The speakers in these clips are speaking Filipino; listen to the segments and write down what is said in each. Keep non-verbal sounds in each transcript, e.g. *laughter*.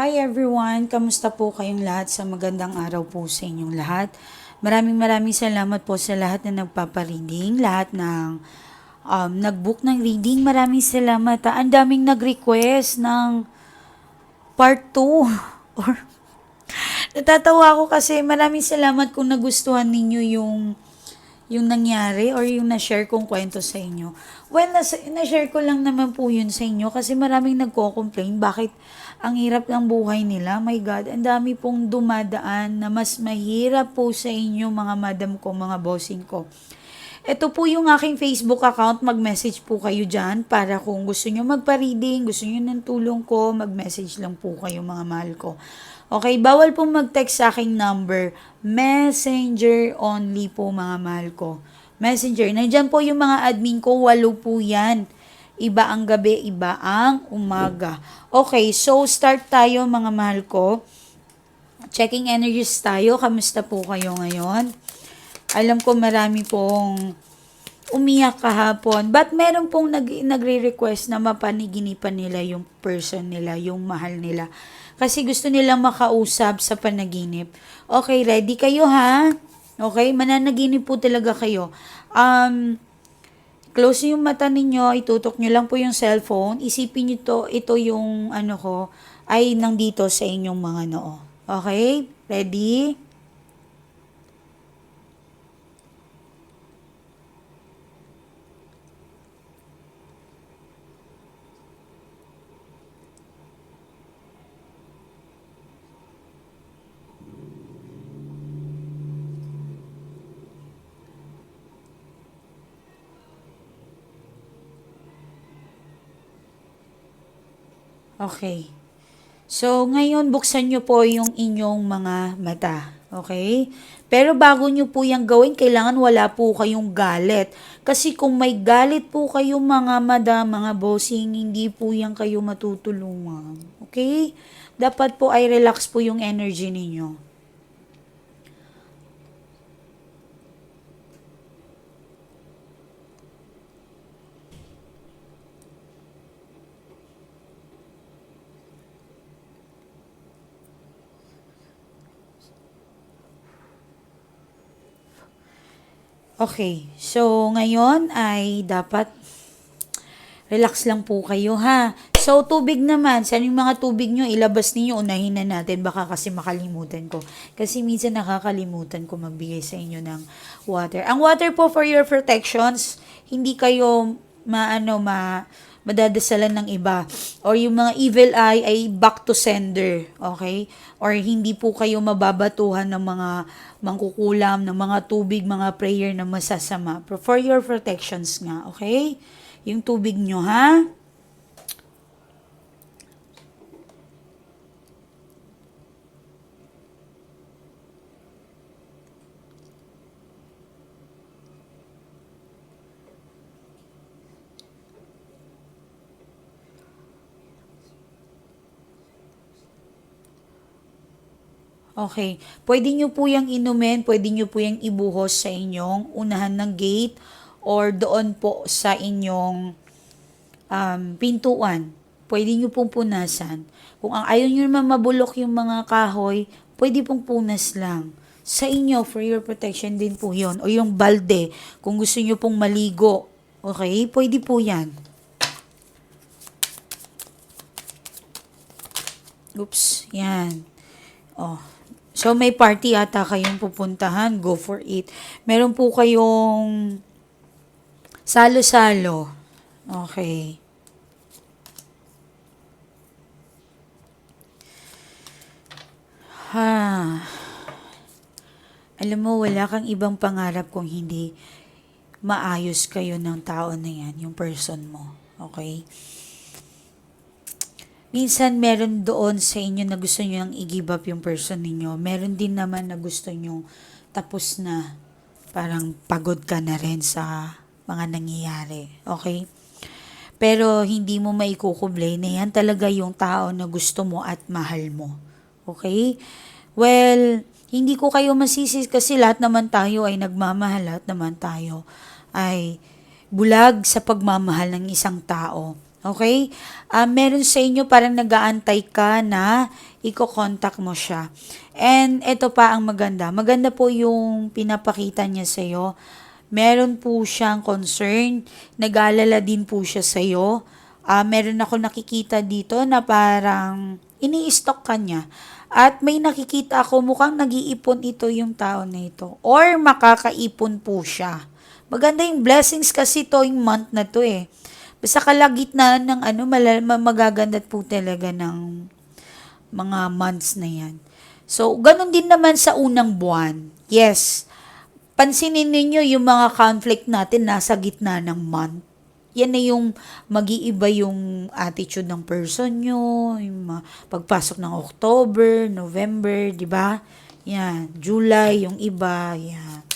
Hi everyone! Kamusta po kayong lahat sa magandang araw po sa inyong lahat? Maraming maraming salamat po sa lahat na nagpapareading, lahat ng um, nag-book ng reading. Maraming salamat. ah. Ang daming nag-request ng part 2 *laughs* or Natatawa ako kasi maraming salamat kung nagustuhan ninyo yung yung nangyari or yung na-share kong kwento sa inyo. Well, nas- na-share ko lang naman po yun sa inyo kasi maraming nagko-complain bakit ang hirap ng buhay nila. My God, ang dami pong dumadaan na mas mahirap po sa inyo mga madam ko, mga bossing ko. Ito po yung aking Facebook account. Mag-message po kayo dyan para kung gusto nyo magpa-reading, gusto nyo ng tulong ko, mag-message lang po kayo mga mahal ko. Okay, bawal po mag-text sa aking number. Messenger only po mga mahal ko. Messenger. Nandyan po yung mga admin ko, walo po yan. Iba ang gabi, iba ang umaga. Okay, so start tayo mga mahal ko. Checking energies tayo. Kamusta po kayo ngayon? Alam ko marami pong umiyak kahapon. But meron pong nag, nagre-request na mapaniginipan nila yung person nila, yung mahal nila. Kasi gusto nilang makausap sa panaginip. Okay, ready kayo ha? Okay, mananaginip po talaga kayo. Um, close yung mata ninyo, itutok nyo lang po yung cellphone. Isipin nyo to, ito yung ano ko, ay nandito sa inyong mga noo. Okay? Ready? Okay. So, ngayon, buksan nyo po yung inyong mga mata. Okay? Pero bago nyo po yung gawin, kailangan wala po kayong galit. Kasi kung may galit po kayo mga madam, mga bossing, hindi po yan kayo matutulungan. Okay? Dapat po ay relax po yung energy ninyo. Okay. So, ngayon ay dapat relax lang po kayo ha. So, tubig naman. Saan yung mga tubig nyo? Ilabas ninyo. Unahin na natin. Baka kasi makalimutan ko. Kasi minsan nakakalimutan ko magbigay sa inyo ng water. Ang water po for your protections, hindi kayo maano ma madadasalan ng iba. Or yung mga evil eye ay back to sender okay? Or hindi po kayo mababatuhan ng mga mangkukulam ng mga tubig mga prayer na masasama. For your protections nga okay? Yung tubig nyo ha Okay. Pwede nyo po yung inumin, pwede nyo po yung ibuhos sa inyong unahan ng gate or doon po sa inyong um, pintuan. Pwede nyo pong punasan. Kung ang ayaw nyo naman mabulok yung mga kahoy, pwede pong punas lang. Sa inyo, for your protection din po yon O yung balde, kung gusto nyo pong maligo. Okay? Pwede po yan. Oops, yan. Oh. So may party ata kayong pupuntahan, go for it. Meron po kayong salo-salo. Okay. Ha. Alam mo, wala kang ibang pangarap kung hindi maayos kayo ng tao na yan, yung person mo. Okay? Minsan meron doon sa inyo na gusto nyo nang i-give up yung person ninyo. Meron din naman na gusto nyo tapos na parang pagod ka na rin sa mga nangyayari. Okay? Pero hindi mo maikukublay na yan talaga yung tao na gusto mo at mahal mo. Okay? Well, hindi ko kayo masisi kasi lahat naman tayo ay nagmamahal, lahat naman tayo ay bulag sa pagmamahal ng isang tao. Okay? Ah, meron sa inyo parang nagaantay ka na iko-contact mo siya. And ito pa ang maganda. Maganda po yung pinapakita niya sa iyo. Meron po siyang concern. Nag-aalala din po siya sa iyo. Ah, meron ako nakikita dito na parang ini-stock ka niya. At may nakikita ako mukhang nag-iipon ito yung tao na ito. Or makakaipon po siya. Maganda yung blessings kasi to yung month na to eh. Basta kalagitnaan ng ano, malal- ma- magaganda po talaga ng mga months na yan. So, ganun din naman sa unang buwan. Yes, pansinin ninyo yung mga conflict natin nasa gitna ng month. Yan na yung mag-iiba yung attitude ng person nyo, yung pagpasok ng October, November, di ba? Yan, July, yung iba, yan.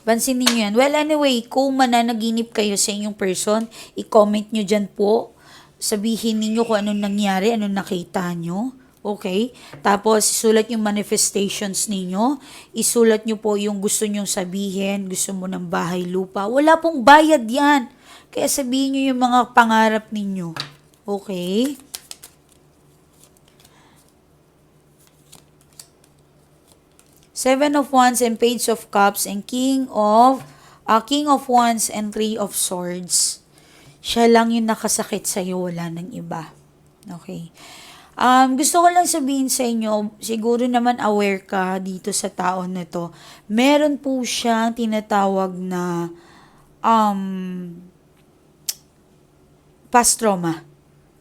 Pansinin nyo yan. Well, anyway, kung mananaginip kayo sa inyong person, i-comment nyo dyan po. Sabihin ninyo kung anong nangyari, anong nakita nyo. Okay? Tapos, isulat yung manifestations ninyo. Isulat nyo po yung gusto nyong sabihin. Gusto mo ng bahay, lupa. Wala pong bayad yan. Kaya sabihin nyo yung mga pangarap ninyo. Okay? Seven of Wands and Page of Cups and King of uh, King of Wands and Three of Swords. Siya lang yung nakasakit sa iyo, wala ng iba. Okay. Um, gusto ko lang sabihin sa inyo, siguro naman aware ka dito sa taon na to. Meron po siyang tinatawag na um, past trauma.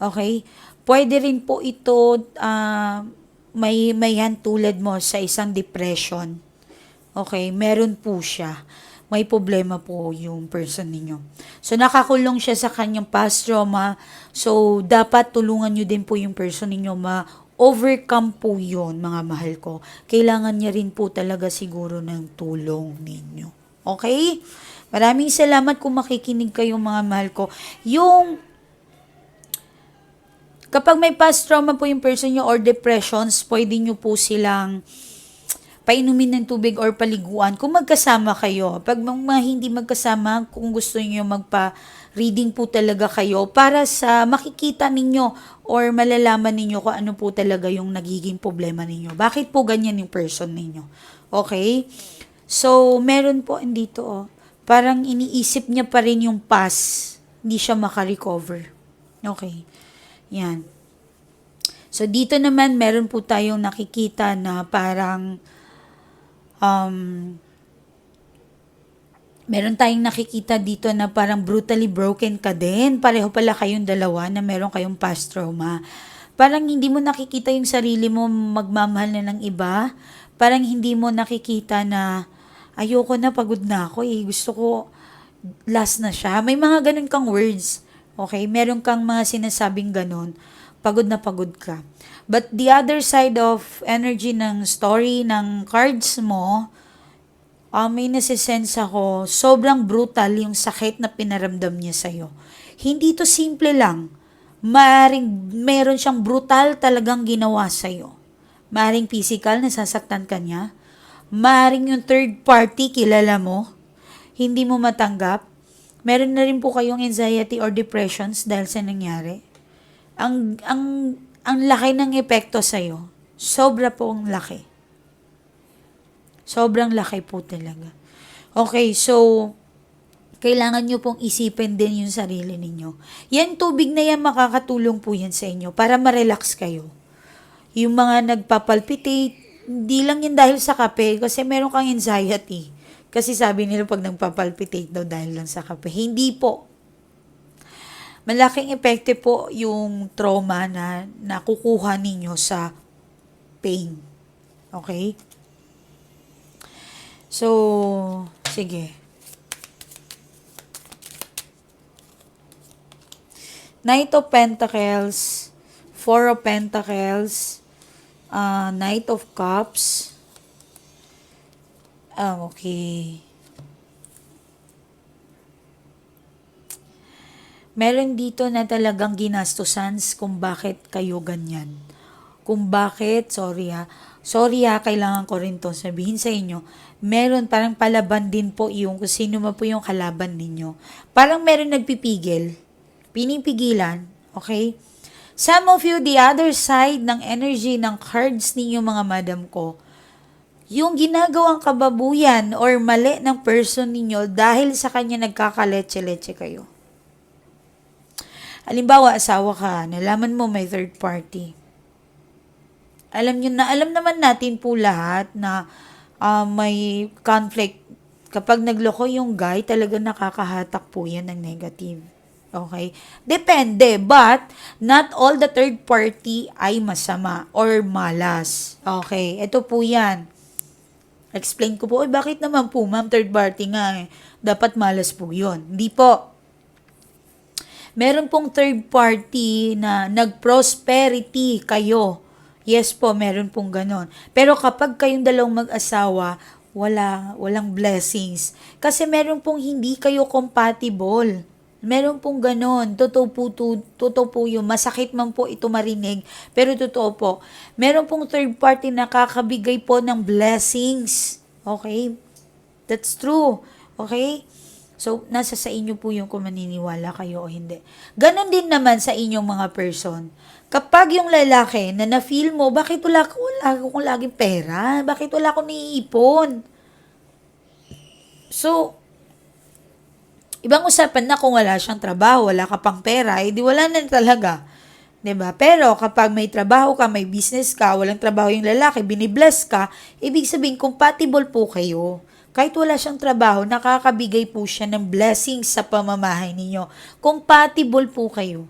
Okay? Pwede rin po ito ah, may may tulad mo sa isang depression. Okay, meron po siya. May problema po yung person ninyo. So, nakakulong siya sa kanyang past trauma. So, dapat tulungan nyo din po yung person ninyo ma-overcome po yun, mga mahal ko. Kailangan niya rin po talaga siguro ng tulong ninyo. Okay? Maraming salamat kung makikinig kayo, mga mahal ko. Yung Kapag may past trauma po yung person nyo or depressions, pwede nyo po silang painumin ng tubig or paliguan kung magkasama kayo. Pag mga hindi magkasama, kung gusto niyo magpa-reading po talaga kayo para sa makikita ninyo or malalaman ninyo kung ano po talaga yung nagiging problema ninyo. Bakit po ganyan yung person ninyo? Okay? So, meron po dito oh. Parang iniisip niya pa rin yung past. Hindi siya makarecover. Okay. Yan. So, dito naman, meron po tayong nakikita na parang um, meron tayong nakikita dito na parang brutally broken ka din. Pareho pala kayong dalawa na meron kayong past trauma. Parang hindi mo nakikita yung sarili mo magmamahal na ng iba. Parang hindi mo nakikita na ayoko na, pagod na ako eh. Gusto ko last na siya. May mga ganun kang words. Okay? Meron kang mga sinasabing ganun. Pagod na pagod ka. But the other side of energy ng story ng cards mo, uh, may nasisense ako, sobrang brutal yung sakit na pinaramdam niya sa'yo. Hindi to simple lang. Maring, meron siyang brutal talagang ginawa sa'yo. Maring physical, nasasaktan ka niya. Maring yung third party, kilala mo. Hindi mo matanggap. Meron na rin po kayong anxiety or depressions dahil sa nangyari. Ang, ang, ang laki ng epekto sa'yo. Sobra po ang laki. Sobrang laki po talaga. Okay, so, kailangan nyo pong isipin din yung sarili ninyo. Yan tubig na yan, makakatulong po yan sa inyo para ma-relax kayo. Yung mga nagpapalpitate, hindi lang yan dahil sa kape, kasi meron kang anxiety. Kasi sabi nila pag nagpapalpitate daw dahil lang sa kape. Hindi po. Malaking epekte po yung trauma na nakukuha ninyo sa pain. Okay? So, sige. Knight of Pentacles, Four of Pentacles, uh, Knight of Cups. Ah, okay. Meron dito na talagang ginastusan kung bakit kayo ganyan. Kung bakit, sorry ha, sorry ha, kailangan ko rin to sabihin sa inyo, meron parang palaban din po yung kung sino man po yung kalaban ninyo. Parang meron nagpipigil. pinipigilan, okay? Some of you, the other side ng energy ng cards ninyo mga madam ko, yung ginagawang kababuyan or mali ng person ninyo dahil sa kanya nagkakaletse-letse kayo. Halimbawa, asawa ka, nalaman mo may third party. Alam nyo na, alam naman natin po lahat na ah, may conflict. Kapag nagloko yung guy, talaga nakakahatak po yan ng negative. Okay? Depende, but not all the third party ay masama or malas. Okay? Ito po yan. Explain ko po, eh bakit naman po ma'am, third party nga eh. Dapat malas po yun. Hindi po. Meron pong third party na nag-prosperity kayo. Yes po, meron pong ganon. Pero kapag kayong dalawang mag-asawa, wala, walang blessings. Kasi meron pong hindi kayo compatible. Meron pong ganon. Totoo po, to, totoo po yun. Masakit man po ito marinig. Pero totoo po. Meron pong third party na kakabigay po ng blessings. Okay? That's true. Okay? So, nasa sa inyo po yung kung maniniwala kayo o hindi. Ganon din naman sa inyong mga person. Kapag yung lalaki na na-feel mo, bakit wala ko, wala akong laging pera? Bakit wala akong naiipon? So, ibang usapan na kung wala siyang trabaho, wala ka pang pera, eh di wala na talaga. 'Di ba? Pero kapag may trabaho ka, may business ka, walang trabaho yung lalaki, binibless ka, ibig sabihin compatible po kayo. Kahit wala siyang trabaho, nakakabigay po siya ng blessings sa pamamahay ninyo. Compatible po kayo.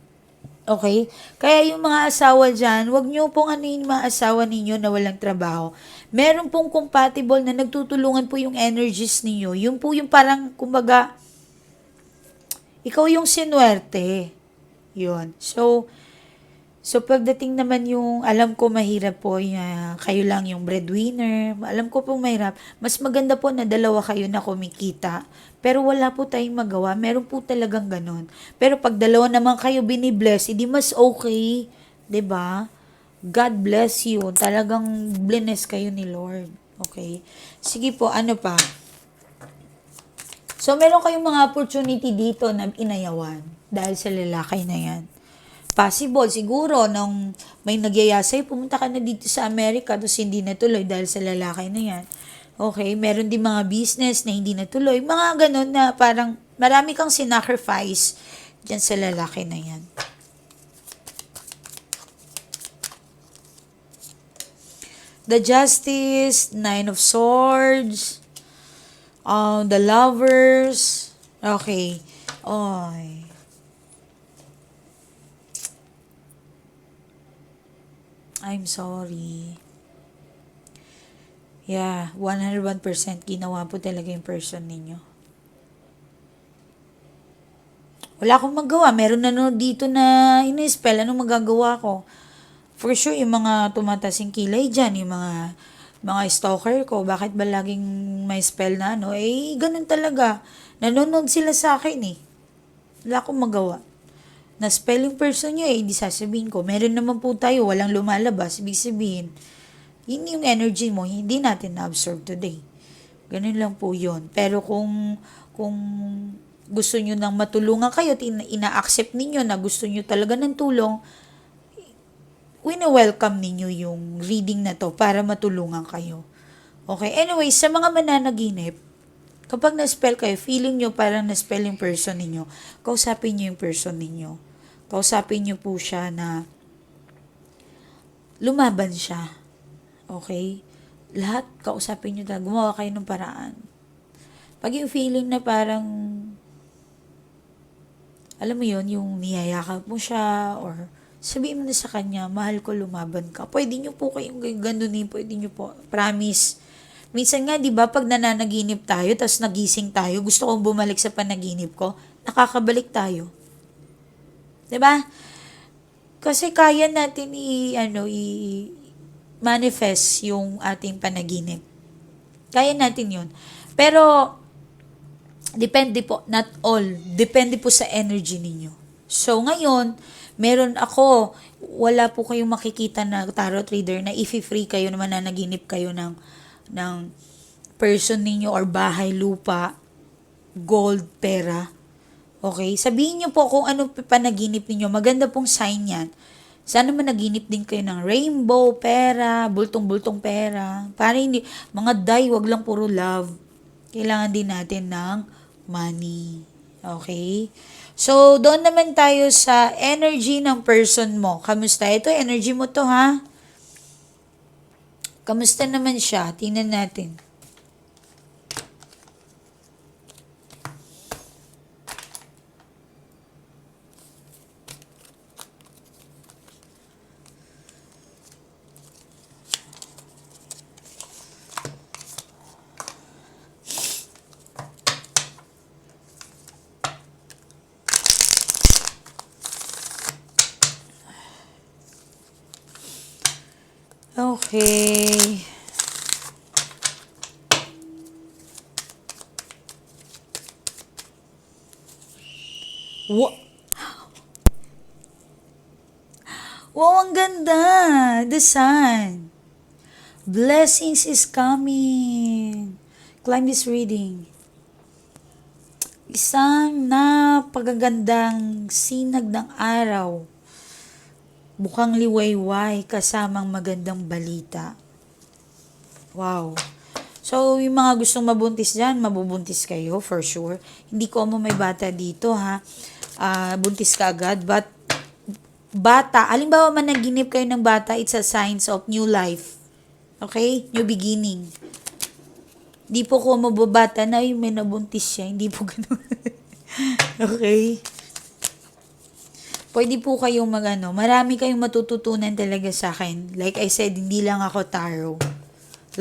Okay? Kaya yung mga asawa dyan, wag nyo pong ano yung mga asawa ninyo na walang trabaho. Meron pong compatible na nagtutulungan po yung energies ninyo. Yung po yung parang, kumbaga, ikaw yung sinuwerte. Yun. So, so pagdating naman yung, alam ko mahirap po, ah, kayo lang yung breadwinner. Alam ko po mahirap. Mas maganda po na dalawa kayo na kumikita. Pero wala po tayong magawa. Meron po talagang ganun. Pero pag dalawa naman kayo binibless, hindi mas okay. ba? God bless you. Talagang bless kayo ni Lord. Okay? Sige po, ano pa? So, meron kayong mga opportunity dito na inayawan dahil sa lalaki na yan. Possible, siguro, nung may nagyaya sa'yo, pumunta ka na dito sa Amerika, tapos hindi natuloy dahil sa lalaki na yan. Okay, meron din mga business na hindi natuloy. Mga ganun na parang marami kang sinacrifice dyan sa lalaki na yan. The Justice, Nine of Swords, um, The Lovers, okay, oy. I'm sorry. Yeah, 101% ginawa po talaga yung person ninyo. Wala akong magawa. Meron na no dito na ini-spell. Anong magagawa ko? For sure, yung mga tumatasing kilay dyan, yung mga mga stalker ko, bakit ba laging may spell na ano? Eh, ganun talaga. Nanonood sila sa akin eh. Wala akong magawa. Na spelling person nyo eh, hindi sasabihin ko. Meron naman po tayo, walang lumalabas. Ibig sabihin, yun yung energy mo, hindi natin na-absorb today. Ganun lang po yun. Pero kung, kung gusto nyo nang matulungan kayo ina-accept ninyo na gusto nyo talaga ng tulong, wini-welcome ninyo yung reading na to para matulungan kayo. Okay, anyway, sa mga mananaginip, kapag na-spell kayo, feeling nyo parang na-spell yung person ninyo, kausapin nyo yung person ninyo. Kausapin nyo po siya na lumaban siya. Okay? Lahat, kausapin nyo talaga. Gumawa kayo ng paraan. Pag yung feeling na parang, alam mo yon yung niyayakap mo siya, or sabihin mo na sa kanya, mahal ko lumaban ka. Pwede nyo po kayong ganunin, pwede nyo po. Promise. Minsan nga, di ba, pag nananaginip tayo, tapos nagising tayo, gusto kong bumalik sa panaginip ko, nakakabalik tayo. Di ba? Kasi kaya natin i, ano, i, manifest yung ating panaginip. Kaya natin yun. Pero, depende po, not all, depende po sa energy ninyo. So, ngayon, meron ako, wala po kayong makikita na tarot reader na if-free kayo naman na naginip kayo ng, ng person ninyo or bahay, lupa, gold, pera. Okay? Sabihin niyo po kung ano panaginip niyo. Maganda pong sign yan. Sana managinip din kayo ng rainbow, pera, bultong-bultong pera. Para hindi, mga die, wag lang puro love. Kailangan din natin ng money. Okay? So, doon naman tayo sa energy ng person mo. Kamusta? Ito, energy mo to, ha? Kamusta naman siya? Tingnan natin. Okay. Wa Wow, ang ganda! Sun. Blessings is coming. Climb this reading. Isang napagagandang sinag ng araw. Mukhang liwayway kasamang magandang balita. Wow. So, yung mga gustong mabuntis dyan, mabubuntis kayo for sure. Hindi ko mo may bata dito ha. Ah, buntis ka agad. But, bata, alimbawa man naginip kayo ng bata, it's a signs of new life. Okay? New beginning. Hindi po ko mababata na yung may nabuntis siya. Hindi po ganun. *laughs* okay? Pwede po kayong mag ano, marami kayong matututunan talaga sa akin. Like I said, hindi lang ako tarot.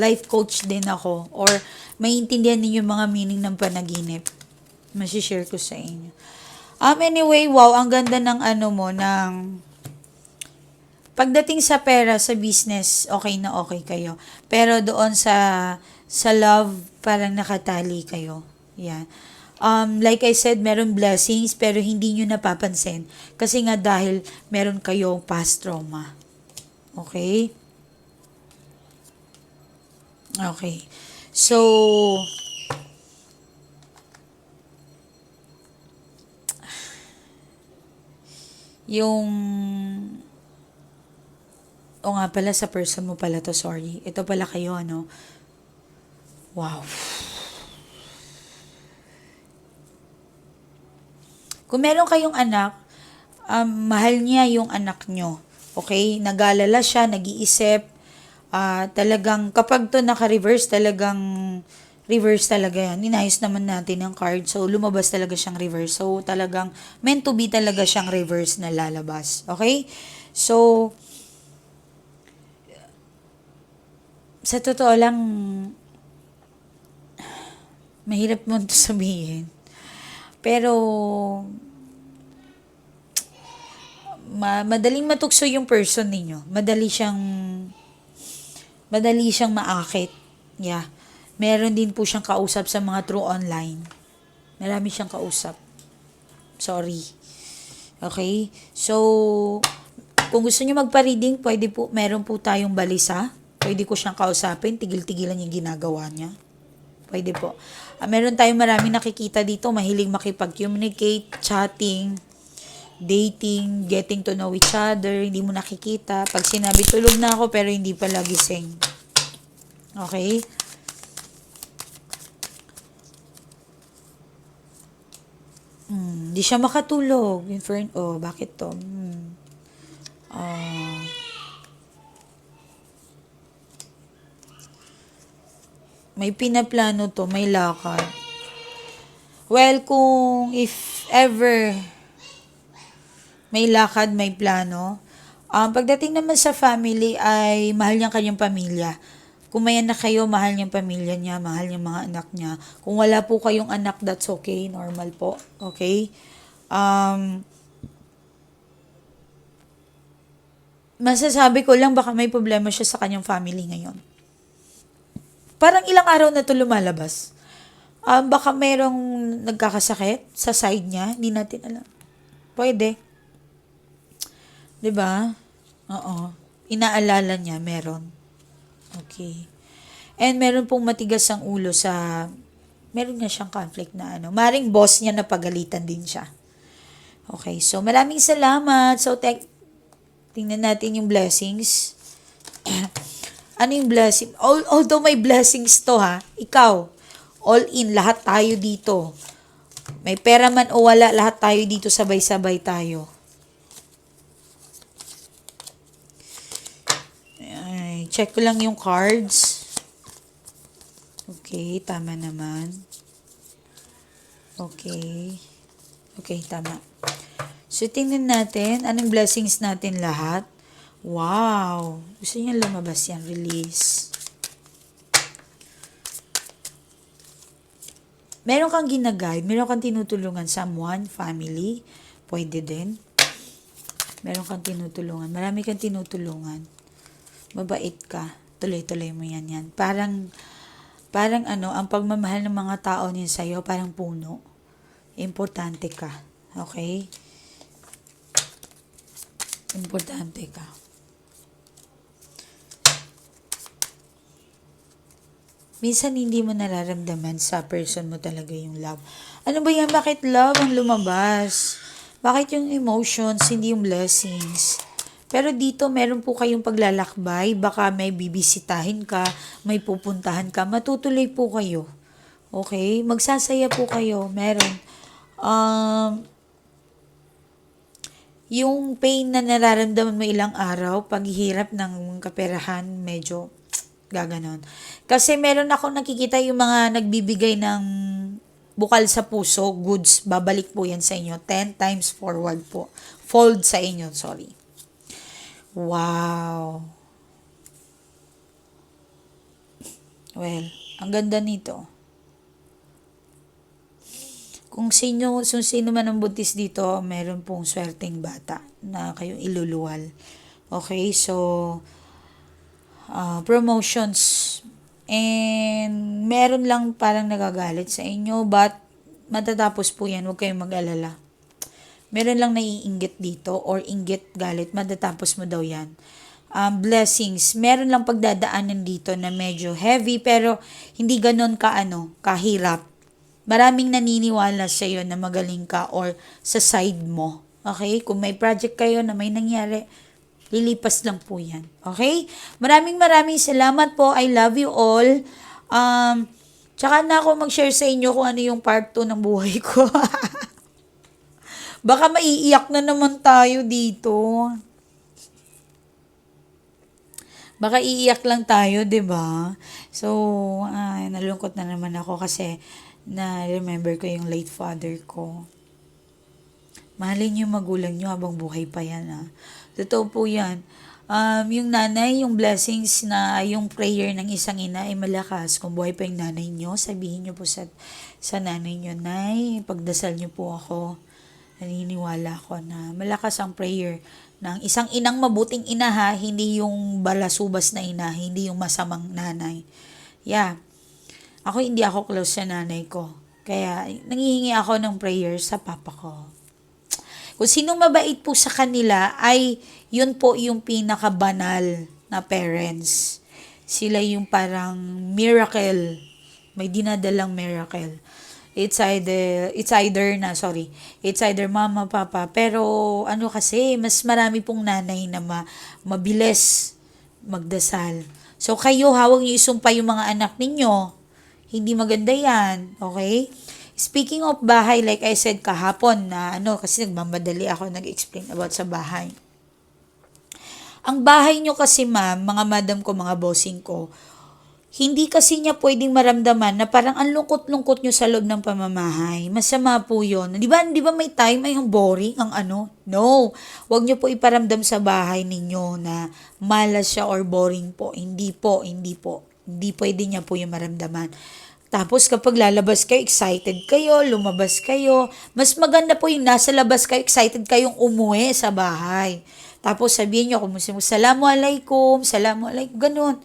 Life coach din ako. Or maintindihan ninyo yung mga meaning ng panaginip. Masishare ko sa inyo. Um, anyway, wow, ang ganda ng ano mo, ng pagdating sa pera, sa business, okay na okay kayo. Pero doon sa sa love, parang nakatali kayo. Yan. Um, like I said, meron blessings, pero hindi nyo napapansin. Kasi nga dahil meron kayong past trauma. Okay? Okay. So, yung o nga pala sa person mo pala to, sorry. Ito pala kayo, ano. Wow. Kung meron kayong anak, um, mahal niya yung anak nyo. Okay? Nagalala siya, nag-iisip. ah talagang, kapag to naka-reverse, talagang reverse talaga yan. Inayos naman natin ang card. So, lumabas talaga siyang reverse. So, talagang meant to be talaga siyang reverse na lalabas. Okay? So, sa totoo lang, mahirap mo ito sabihin. Pero, ma madaling matukso yung person ninyo. Madali siyang, madali siyang maakit. Yeah. Meron din po siyang kausap sa mga true online. Marami siyang kausap. Sorry. Okay? So, kung gusto niyo magpa-reading, pwede po, meron po tayong balisa. Pwede ko siyang kausapin, tigil-tigilan yung ginagawa niya. Pwede po. Ah, meron tayong maraming nakikita dito, mahilig makipag-communicate, chatting, dating, getting to know each other, hindi mo nakikita. Pag sinabi, tulog na ako, pero hindi pala gising. Okay? Hmm, di siya makatulog. Friend, oh, bakit to? Hmm. Ah. may pinaplano to, may lakad. Well, kung if ever may lakad, may plano, um, pagdating naman sa family ay mahal niya kanyang pamilya. Kung may anak kayo, mahal niyang pamilya niya, mahal niyang mga anak niya. Kung wala po kayong anak, that's okay, normal po. Okay? Um, masasabi ko lang baka may problema siya sa kanyang family ngayon. Parang ilang araw na to lumalabas. Um, baka merong nagkakasakit sa side niya, hindi natin alam. Pwede. 'Di ba? Oo. Inaalala niya meron. Okay. And meron pong matigas ang ulo sa meron nga siyang conflict na ano. Maring boss niya na pagalitan din siya. Okay, so maraming salamat. So, tek tingnan natin yung blessings. *clears throat* ano yung blessing? Al- Although may blessings to ha, ikaw, all in, lahat tayo dito. May pera man o wala, lahat tayo dito sabay-sabay tayo. Ay, check ko lang yung cards. Okay, tama naman. Okay. Okay, tama. So, tingnan natin, anong blessings natin lahat. Wow! Gusto niya lumabas yan, release. Meron kang ginaguide, meron kang tinutulungan someone, family, pwede din. Meron kang tinutulungan, marami kang tinutulungan. Mabait ka, tuloy-tuloy mo yan yan. Parang, parang ano, ang pagmamahal ng mga tao niyan sa'yo, parang puno. Importante ka. Okay? Importante ka. Minsan hindi mo nararamdaman sa person mo talaga yung love. Ano ba yan? Bakit love ang lumabas? Bakit yung emotions, hindi yung blessings? Pero dito, meron po kayong paglalakbay. Baka may bibisitahin ka, may pupuntahan ka. Matutuloy po kayo. Okay? Magsasaya po kayo. Meron. Um, yung pain na nararamdaman mo ilang araw, paghihirap ng kaperahan, medyo gaganon. Kasi meron ako nakikita yung mga nagbibigay ng bukal sa puso, goods, babalik po yan sa inyo. 10 times forward po. Fold sa inyo, sorry. Wow. Well, ang ganda nito. Kung sino, kung sino man ang buntis dito, meron pong swerteng bata na kayong iluluwal. Okay, so, uh, promotions. And meron lang parang nagagalit sa inyo, but matatapos po yan, huwag kayong mag-alala. Meron lang naiinggit dito or inggit galit, matatapos mo daw yan. Um, blessings, meron lang pagdadaanan dito na medyo heavy pero hindi ganon ka ano, kahirap. Maraming naniniwala sa iyo na magaling ka or sa side mo. Okay? Kung may project kayo na may nangyari, Lilipas lang po yan. Okay? Maraming maraming salamat po. I love you all. Um, tsaka na ako mag-share sa inyo kung ano yung part 2 ng buhay ko. *laughs* Baka maiiyak na naman tayo dito. Baka iiyak lang tayo, 'di ba? So, ay, nalungkot na naman ako kasi na remember ko yung late father ko. Mahalin yung magulang niyo habang buhay pa yan, ah. Totoo po yan. Um, yung nanay, yung blessings na yung prayer ng isang ina ay malakas. Kung buhay pa yung nanay nyo, sabihin nyo po sa, sa nanay nyo, Nay, pagdasal nyo po ako. Naniniwala ko na malakas ang prayer ng isang inang mabuting ina ha, hindi yung balasubas na ina, hindi yung masamang nanay. Yeah. Ako hindi ako close sa nanay ko. Kaya nangihingi ako ng prayer sa papa ko. Kung sinong mabait po sa kanila ay yun po yung pinakabanal na parents. Sila yung parang miracle. May dinadalang miracle. It's either, it's either na, sorry, it's either mama, papa. Pero ano kasi, mas marami pong nanay na ma, mabilis magdasal. So kayo, hawag niyo isumpa yung mga anak ninyo. Hindi maganda yan. Okay? Speaking of bahay, like I said kahapon na ano, kasi nagmamadali ako nag-explain about sa bahay. Ang bahay nyo kasi ma'am, mga madam ko, mga bossing ko, hindi kasi niya pwedeng maramdaman na parang ang lungkot-lungkot nyo sa loob ng pamamahay. Masama po yun. Di ba, di ba may time ay ang boring, ang ano? No. Huwag nyo po iparamdam sa bahay ninyo na malas siya or boring po. Hindi po, hindi po. Hindi pwede niya po yung maramdaman. Tapos kapag lalabas kayo, excited kayo, lumabas kayo. Mas maganda po yung nasa labas kayo, excited kayong umuwi sa bahay. Tapos sabihin nyo, kumusta mo, salamu alaikum, salamu alaikum, ganun.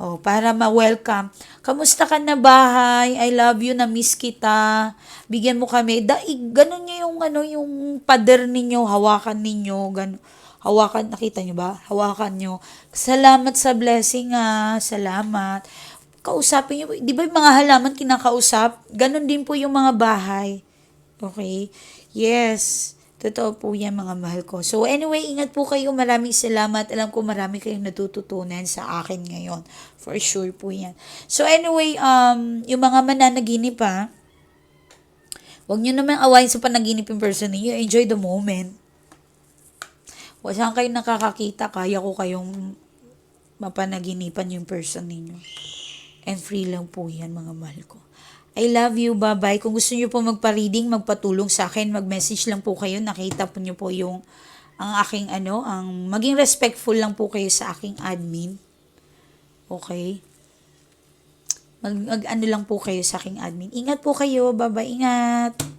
Oh, para ma-welcome. Kamusta ka na bahay? I love you, na miss kita. Bigyan mo kami. Daig, ganun nyo yung, ano, yung pader ninyo, hawakan ninyo, ganun. Hawakan, nakita nyo ba? Hawakan nyo. Salamat sa blessing ah. Salamat kausapin niyo. Di ba yung mga halaman kinakausap? Ganon din po yung mga bahay. Okay? Yes. Totoo po yan mga mahal ko. So anyway, ingat po kayo. Maraming salamat. Alam ko marami kayong natututunan sa akin ngayon. For sure po yan. So anyway, um, yung mga mananaginip pa, huwag nyo naman awayin sa panaginip yung person ninyo. Enjoy the moment. Huwag saan kayo nakakakita, kaya ko kayong mapanaginipan yung person ninyo. And free lang po yan mga mahal ko. I love you. Bye-bye. Kung gusto niyo po magpa-reading, magpatulong sa akin, mag-message lang po kayo. Nakita po niyo po yung ang aking ano, ang maging respectful lang po kayo sa aking admin. Okay? Mag, mag ano lang po kayo sa aking admin. Ingat po kayo. Bye-bye. Ingat.